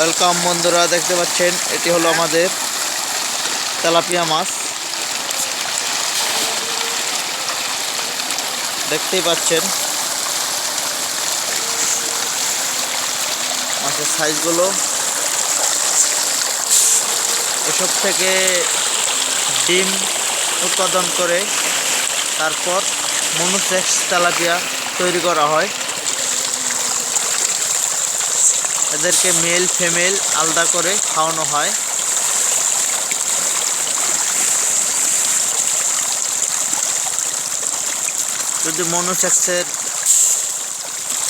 Welcome বন্ধুরা, দেখতে পাচ্ছেন, এটি হলো আমাদের তেলাপিয়া মাছ। দেখতেই পাচ্ছেন, মাছের সাইজগুলো। এসব থেকে ডিম উৎপাদন করে, তারপর মনুসেক্স তেলাপিয়া তৈরি করা হয়। এদেরকে মেল ফিমেল আলাদা করে খাওয়ানো হয়। যদি মনোসেক্সের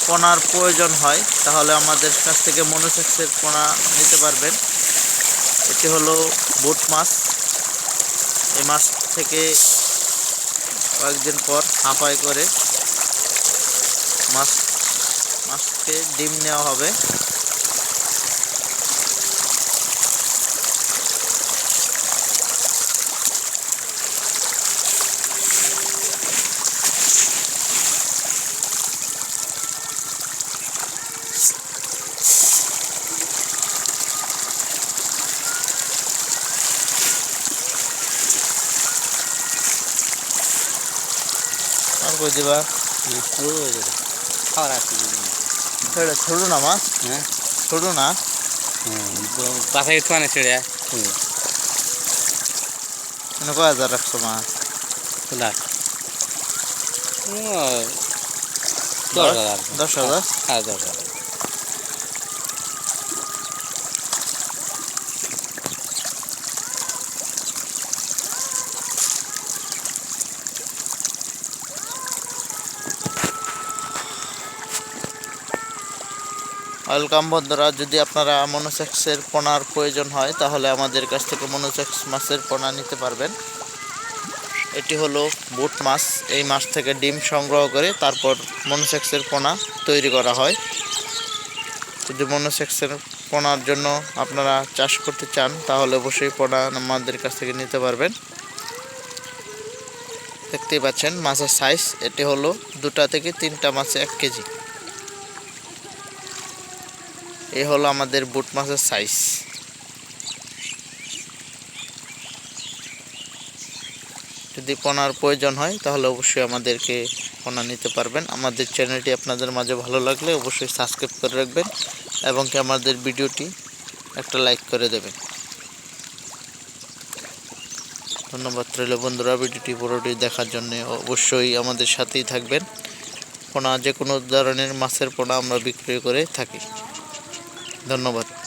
পোনার প্রয়োজন হয়, তাহলে আমাদের কাছ থেকে মনোসেক্সের পোনা নিতে পারবেন। এটি হলো বুট মাছ। এই মাছ থেকে কয়েকদিন পর হাঁপাই করে মাছ মাছকে ডিম নেওয়া হবে। আর কই দিবা? খাওয়ার আছে। সেটা ছোটো না মাছ হ্যাঁ। ছোটো না? বাসায় কিছু আনে ছেড়ে। মানে কয় হাজার রাখছো মাছ লাখ দশ হাজার। দশ হাজার? হ্যাঁ দশ হাজার। ওয়েলকাম বন্ধুরা, যদি আপনারা মনোসেক্সের পোনার প্রয়োজন হয়, তাহলে আমাদের কাছ থেকে মনোসেক্স মাছের পোনা নিতে পারবেন। এটি হলো বুট মাছ। এই মাছ থেকে ডিম সংগ্রহ করে তারপর মনোসেক্সের পোনা তৈরি করা হয়। যদি মনোসেক্সের পোনার জন্য আপনারা চাষ করতে চান, তাহলে অবশ্যই পোনা আমাদের কাছ থেকে নিতে পারবেন। দেখতেই পাচ্ছেন, মাছের সাইজ এটি হলো দুটা থেকে তিনটা মাছে এক কেজি। এই হলো আমাদের বুট মাছের সাইজ যদি পোনার প্রয়োজন হয়, তাহলে অবশ্যই আমাদেরকে পোনা নিতে পারবেন। আমাদের চ্যানেলটি আপনাদের মাঝে ভালো লাগলে অবশ্যই সাবস্ক্রাইব করে রাখবেন এবং কি আমাদের ভিডিওটি একটা লাইক করে দেবেন। ধন্যবাদ রইল বন্ধুরা, ভিডিওটি পুরোটি দেখার জন্য অবশ্যই আমাদের সাথেই থাকবেন। পোনা যে কোনো ধরনের মাছের পোনা আমরা বিক্রয় করে থাকি। ধন্যবাদ।